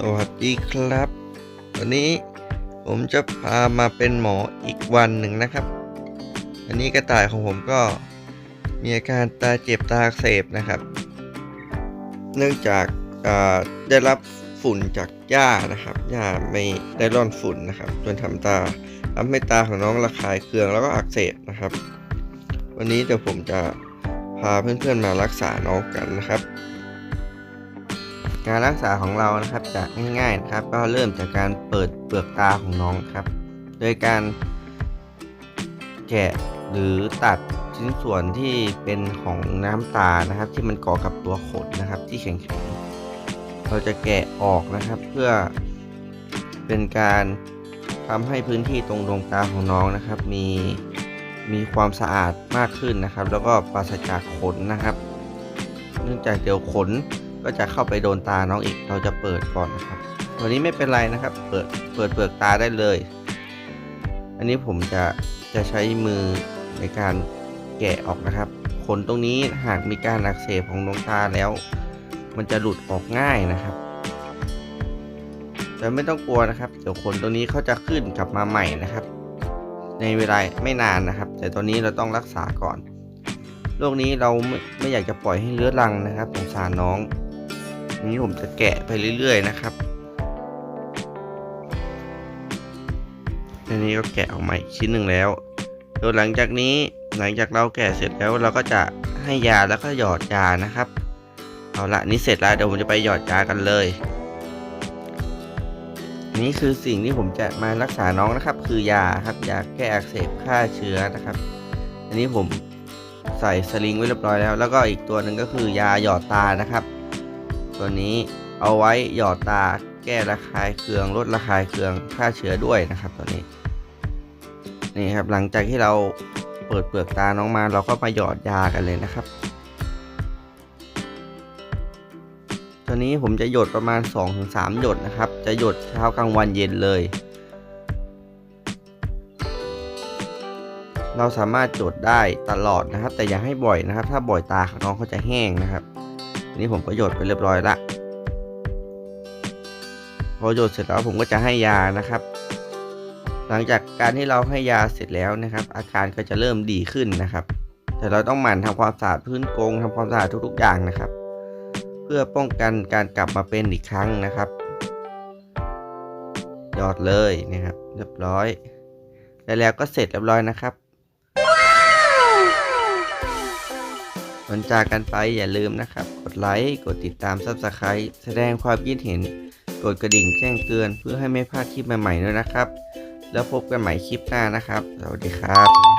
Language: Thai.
สวัสดีครับ วันนี้ผมจะพามาเป็นหมออีกวันหนึ่งนะครับ อันนี้กระต่ายของผมก็มีอาการตาเจ็บตาเสบนะครับ เนื่องจากได้รับฝุ่นจากหญ้านะครับหญ้าไม่ได้ร่อนฝุ่นนะครับจนทำตาทำให้ตาของน้องระคายเคืองแล้วก็อักเสบนะครับ วันนี้เดี๋ยวผมจะพาเพื่อนๆมารักษาน้องกันนะครับ การรักษาของเรานะครับจะง่ายๆนะครับ ก็เริ่มจากการเปิดเปลือกตาของน้องครับ โดยการแกะหรือตัดชิ้นส่วนที่เป็นของน้ำตานะครับ ที่มันเกาะกับตัวขนนะครับ ที่แข็งๆเราจะแกะออกนะครับ เพื่อเป็นการทำให้พื้นที่ตรงดวงตาของน้องนะครับ มีมีความสะอาดมากขึ้นนะครับ แล้วก็ปราศจากขนนะครับ เนื่องจากเดี๋ยวขน ก็จะเข้าไปโดนตาน้องอีก เราจะเปิดก่อนนะครับ ตัวนี้ไม่เป็นไรนะครับ เปิด เปิดเปลือกตาได้เลย อันนี้ผมจะ จะใช้มือในการแกะออกนะครับ ขนตรงนี้หากมีการอักเสบของดวงตาแล้ว มันจะหลุดออกง่ายนะครับแต่ไม่ต้องกลัวนะครับ เดี๋ยวขนตรงนี้เขาจะขึ้นกลับมาใหม่นะครับ ในเวลาไม่นานนะครับ แต่ตอนนี้เราต้องรักษาก่อนโรคนี้เราไม่ไม่อยากจะปล่อยให้เลื้อรังนะครับสงสารน้อง นี้ผมจะแกะไปเรื่อย ๆ นะครับอันนี้ก็แกะออกมาอีกชิ้นหนึ่งแล้วโดยหลังจากนี้หลังจากเราแกะเสร็จแล้วเราก็จะให้ยาแล้วก็หยอดยานะครับเอาละนี่เสร็จแล้วเดี๋ยวผมจะไปหยอดยากันเลย นี่คือสิ่งที่ผมจะมารักษาน้องนะครับ คือยาครับยาแก้อักเสบฆ่าเชื้อนะครับ อันนี้ผมใส่สลิงไว้เรียบร้อยแล้ว แล้วก็อีกตัวหนึ่งก็คือยาหยอดตานะครับ ตัวนี้เอาไว้หยอดตาแก้ระคายเคืองลดระคายเคืองฆ่าเชื้อด้วยนะครับตัวนี้นี่ครับหลังจากที่เราเปิดเปลือกตาน้องมาเราก็มาหยอดยากันเลยนะครับ ตัวนี้ผมจะหยดประมาณ 2-3 หยดนะครับ จะหยดเช้ากลางวันเย็นเลย เราสามารถจดได้ตลอดนะครับ แต่อย่าให้บ่อยนะครับ ถ้าบ่อยตาของน้องเขาจะแห้งนะครับ อันนี้ผมก็หยดไปเรียบร้อยละพอหยดเสร็จแล้วผมก็จะให้ยานะครับ หลังจากการที่เราให้ยาเสร็จแล้วนะครับ อาการก็จะเริ่มดีขึ้นนะครับ แต่เราต้องหมั่นทำความสะอาดพื้นกรงทำความสะอาดทุกๆอย่างนะครับ เพื่อป้องกันการกลับมาเป็นอีกครั้งนะครับหยอดเลยนะครับ เรียบร้อยแล้วแล้วก็เสร็จเรียบร้อยนะครับก่อนจากกันไปอย่าลืมนะครับกด ไลค์ กดติดตาม s u b สไครต์แสดงความคิดเห็น กดกระดิ่งแจ้งเตือนเพื่อให้ไม่พลาดคลิปใหม่ๆด้วยนะครับ แล้วพบกันใหม่คลิปหน้านะครับ สวัสดีครับ